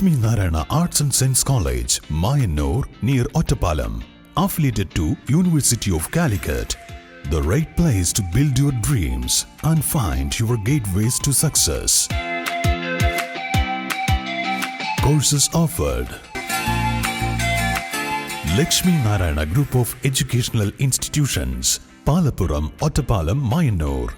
Lakshmi Narayana Arts and Science College, Mayanur, near Ottapalam, affiliated to University of Calicut. The right place to build your dreams and find your gateways to success. Courses offered. Lakshmi Narayana Group of Educational Institutions, Palapuram, Ottapalam, Mayanur.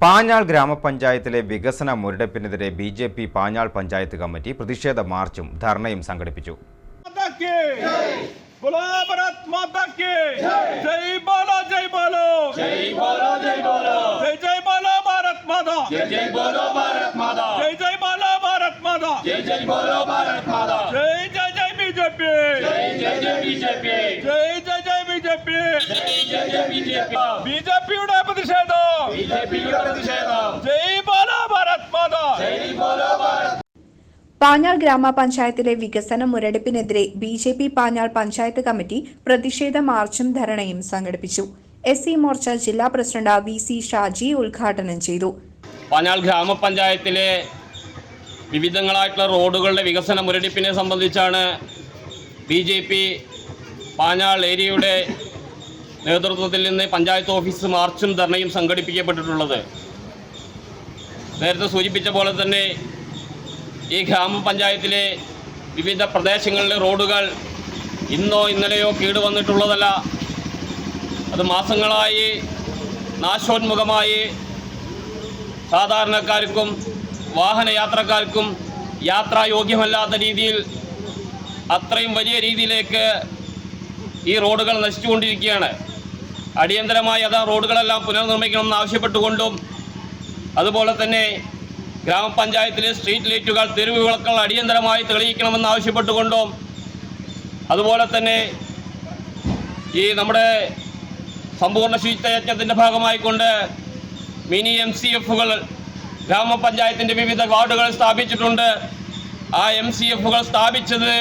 Panjal ഗ്രാമപഞ്ചായത്തിലെ വികസന മുരടപ്പിനെതിരെ B J P Panjal panchayat committee പ്രതിഷേധ മാർച്ചും ധർണയും സംഘടിപ്പിച്ചു ബിജെപിയുടെ പാഞ്ഞാൾ ഗ്രാമപഞ്ചായത്തിലെ വികസന മുരടിപ്പിനെതിരെ B J P Panjal panchayat committee പ്രതിഷേധ മാർച്ചും ധരണയും സംഘടിപ്പിച്ചു. എസ് സി മോർച്ച ജില്ലാ പ്രസിഡന്റ് വി സി ഷാജി ഉദ്ഘാടനം ചെയ്തു. പാഞ്ഞാൾ ഗ്രാമപഞ്ചായത്തിലെ വിവിധങ്ങളായിട്ടുള്ള റോഡുകളുടെ വികസന മുരടിപ്പിനെ സംബന്ധിച്ചാണ് ബി ജെ പി പാഞ്ഞാൾ ഏരിയയുടെ നേതൃത്വത്തിൽ നിന്ന് പഞ്ചായത്ത് ഓഫീസ് മാർച്ചും ധർണയും സംഘടിപ്പിക്കപ്പെട്ടിട്ടുള്ളത്. നേരത്തെ സൂചിപ്പിച്ച പോലെ തന്നെ ഈ ഗ്രാമപഞ്ചായത്തിലെ വിവിധ പ്രദേശങ്ങളിലെ റോഡുകൾ ഇന്നോ ഇന്നലെയോ കേടുവന്നിട്ടുള്ളതല്ല. അത് മാസങ്ങളായി നാശോന്മുഖമായി. സാധാരണക്കാർക്കും വാഹനയാത്രക്കാർക്കും യാത്രായോഗ്യമല്ലാത്ത രീതിയിൽ അത്രയും വലിയ രീതിയിലേക്ക് ഈ റോഡുകൾ നശിച്ചുകൊണ്ടിരിക്കുകയാണ്. അടിയന്തരമായി അത് റോഡുകളെല്ലാം പുനർനിർമ്മിക്കണമെന്ന് ആവശ്യപ്പെട്ടുകൊണ്ടും അതുപോലെ തന്നെ ഗ്രാമപഞ്ചായത്തിലെ സ്ട്രീറ്റ് ലൈറ്റുകൾ തെരുവ് വിളക്കുകൾ അടിയന്തരമായി തെളിയിക്കണമെന്ന് ആവശ്യപ്പെട്ടുകൊണ്ടും അതുപോലെ തന്നെ ഈ നമ്മുടെ സമ്പൂർണ ശുചിത്വ യജ്ഞത്തിന്റെ ഭാഗമായിക്കൊണ്ട് മിനി എം സി എഫുകൾ ഗ്രാമപഞ്ചായത്തിന്റെ വിവിധ വാർഡുകൾ സ്ഥാപിച്ചിട്ടുണ്ട്. ആ എം സി എഫുകൾ സ്ഥാപിച്ചത്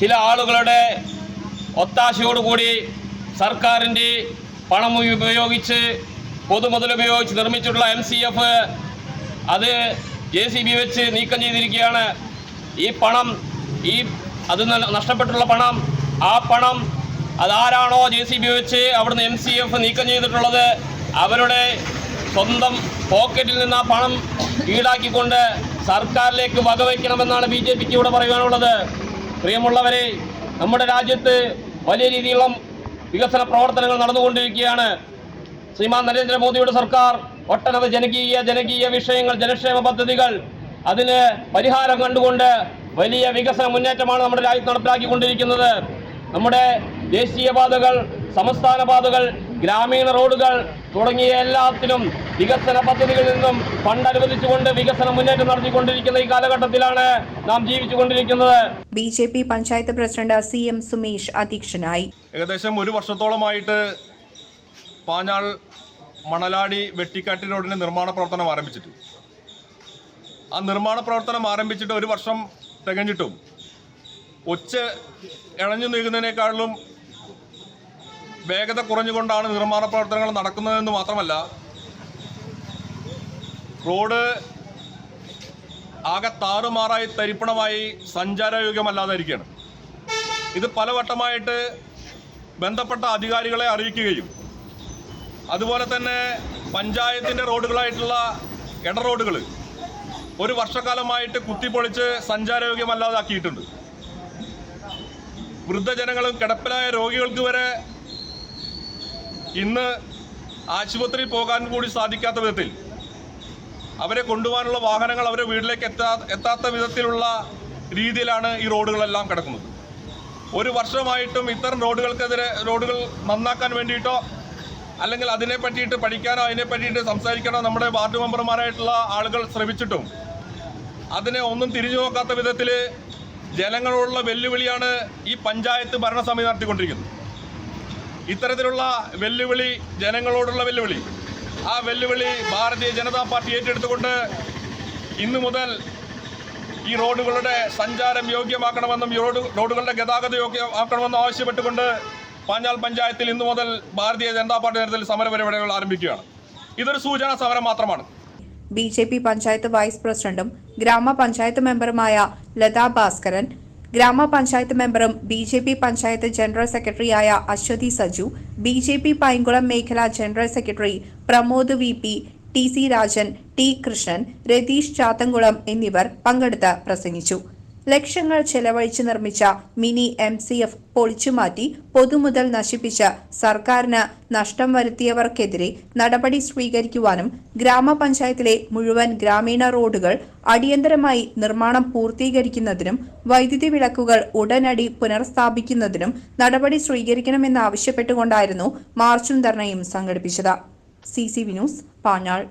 ചില ആളുകളുടെ ഒത്താശയോടുകൂടി സർക്കാരിന്റെ പണം ഉപയോഗിച്ച് പൊതുമുതൽ ഉപയോഗിച്ച് നിർമ്മിച്ചിട്ടുള്ള എം സി എഫ് അത് ജെ സി ബി വെച്ച് നീക്കം ചെയ്തിരിക്കുകയാണ്. ഈ പണം ഈ അത് നഷ്ടപ്പെട്ടുള്ള പണം ആ പണം അതാരാണോ ജെ സി ബി വെച്ച് അവിടുന്ന് എം സി എഫ് നീക്കം ചെയ്തിട്ടുള്ളത് അവരുടെ സ്വന്തം പോക്കറ്റിൽ നിന്ന് ആ പണം ഈടാക്കിക്കൊണ്ട് സർക്കാരിലേക്ക് വകവയ്ക്കണമെന്നാണ് ബി ജെ പിക്ക് ഇവിടെ പറയുവാനുള്ളത്. പ്രിയമുള്ളവരെ നമ്മുടെ രാജ്യത്ത് വലിയ രീതിയിലുള്ള വികസന പ്രവർത്തനങ്ങൾ നടന്നുകൊണ്ടിരിക്കുകയാണ്. ശ്രീമാൻ നരേന്ദ്രമോദിയുടെ സർക്കാർ ഒട്ടനവധി ജനകീയ ജനകീയ വിഷയങ്ങൾ ജനക്ഷേമ പദ്ധതികൾ അതിന് പരിഹാരം കണ്ടുകൊണ്ട് വലിയ വികസന മുന്നേറ്റമാണ് നമ്മുടെ രാജ്യത്ത് നടപ്പിലാക്കിക്കൊണ്ടിരിക്കുന്നത്. നമ്മുടെ ദേശീയപാതകൾ സംസ്ഥാന പാതകൾ ഗ്രാമീണ റോഡുകൾ തുടങ്ങിയ എല്ലാത്തിനും വികസന പദ്ധതികളിൽ നിന്നും ഫണ്ട് അനുവദിച്ചുകൊണ്ട് വികസന മുന്നേറ്റം നടത്തിക്കൊണ്ടിരിക്കുന്ന ഈ കാലഘട്ടത്തിലാണ് നാം ജീവിച്ചുകൊണ്ടിരിക്കുന്നത്. B J P panchayat president C M Sumesh അധ്യക്ഷനായി. ഏകദേശം ഒരു വർഷത്തോളമായിട്ട് പാഞ്ഞാൾ മണലാടി വെട്ടിക്കാട്ടി റോഡിന്റെ നിർമ്മാണ പ്രവർത്തനം ആരംഭിച്ചിട്ട്. ആ നിർമ്മാണ പ്രവർത്തനം ആരംഭിച്ചിട്ട് ഒരു വർഷം തികഞ്ഞിട്ടും ഒച്ച ഇളഞ്ഞു നീങ്ങുന്നതിനേക്കാളും വേഗത കുറഞ്ഞുകൊണ്ടാണ് നിർമ്മാണ പ്രവർത്തനങ്ങൾ നടക്കുന്നതെന്ന് മാത്രമല്ല റോഡ് ആകെ താറുമാറായി തരിപ്പണമായി സഞ്ചാരയോഗ്യമല്ലാതിരിക്കുകയാണ് ഇത് പലവട്ടമായിട്ട് ബന്ധപ്പെട്ട അധികാരികളെ അറിയിക്കുകയും അതുപോലെ തന്നെ പഞ്ചായത്തിന്റെ റോഡുകളായിട്ടുള്ള ഇട റോഡുകൾ ഒരു വർഷക്കാലമായിട്ട് കുത്തിപ്പൊളിച്ച് സഞ്ചാരയോഗ്യമല്ലാതാക്കിയിട്ടുണ്ട്. വൃദ്ധജനങ്ങളും കിടപ്പിലായ രോഗികൾക്ക് വരെ ഇന്ന് ആശുപത്രിയിൽ പോകാൻ കൂടി സാധിക്കാത്ത വിധത്തിൽ അവരെ കൊണ്ടുപോകാനുള്ള വാഹനങ്ങൾ അവരെ വീട്ടിലേക്ക് എത്താ എത്താത്ത വിധത്തിലുള്ള രീതിയിലാണ് ഈ റോഡുകളെല്ലാം കിടക്കുന്നത്. ഒരു വർഷമായിട്ടും ഇത്തരം റോഡുകൾക്കെതിരെ റോഡുകൾ നന്നാക്കാൻ വേണ്ടിയിട്ടോ അല്ലെങ്കിൽ അതിനെ പറ്റിയിട്ട് പഠിക്കാനോ അതിനെ പറ്റിയിട്ട് സംസാരിക്കാനോ നമ്മുടെ വാർഡ് മെമ്പർമാരായിട്ടുള്ള ആളുകൾ ശ്രമിച്ചിട്ടും അതിനെ ഒന്നും തിരിഞ്ഞു നോക്കാത്ത വിധത്തിൽ ജനങ്ങളോടുള്ള വെല്ലുവിളിയാണ് ഈ പഞ്ചായത്ത് ഭരണസമിതി നടത്തിക്കൊണ്ടിരിക്കുന്നത്. ഇത്തരത്തിലുള്ള വെല്ലുവിളി ജനങ്ങളോടുള്ള വെല്ലുവിളി. ആ വെല്ലുവിളി ഭാരതീയ ജനതാ പാർട്ടി ഏറ്റെടുത്തുകൊണ്ട് ഇന്നു മുതൽ ഈ റോഡുകളുടെ സഞ്ചാരം യോഗ്യമാക്കണമെന്നും ഈ റോഡ് റോഡുകളുടെ ഗതാഗത യോഗ്യമാക്കണമെന്നും ആവശ്യപ്പെട്ടുകൊണ്ട് പാഞ്ഞാൽ പഞ്ചായത്തിൽ ഇന്നു മുതൽ ഭാരതീയ ജനതാ പാർട്ടി നേതൃത്വത്തിൽ സമരപരിപാടികൾ ആരംഭിക്കുകയാണ്. ഇതൊരു സൂചനാ സമരം മാത്രമാണ്. B J P panchayat vice പ്രസിഡന്റും ഗ്രാമപഞ്ചായത്ത് മെമ്പറുമായ ലതാ ഭാസ്കരൻ ഗ്രാമപഞ്ചായത്ത് മെമ്പറും B J P panchayat general സെക്രട്ടറിയായ Aswathy Saju B J P Painkulam മേഖല general secretary Pramod V P T C Rajan T Krishnan Ratheesh Chathankulam എന്നിവർ പങ്കെടുത്ത് പ്രസംഗിച്ചു. ലക്ഷങ്ങൾ ചെലവഴിച്ച് നിർമ്മിച്ച മിനി എം സി എഫ് പൊളിച്ചുമാറ്റി പൊതുമുതൽ നശിപ്പിച്ച് സർക്കാരിന് നഷ്ടം വരുത്തിയവർക്കെതിരെ നടപടി സ്വീകരിക്കുവാനും ഗ്രാമപഞ്ചായത്തിലെ മുഴുവൻ ഗ്രാമീണ റോഡുകൾ അടിയന്തരമായി നിർമ്മാണം പൂർത്തീകരിക്കുന്നതിനും വൈദ്യുതി വിളക്കുകൾ ഉടനടി പുനഃസ്ഥാപിക്കുന്നതിനും നടപടി സ്വീകരിക്കണമെന്നാവശ്യപ്പെട്ടുകൊണ്ടായിരുന്നു മാർച്ചും ധർണയും സംഘടിപ്പിച്ചത്. C C V news Panjal.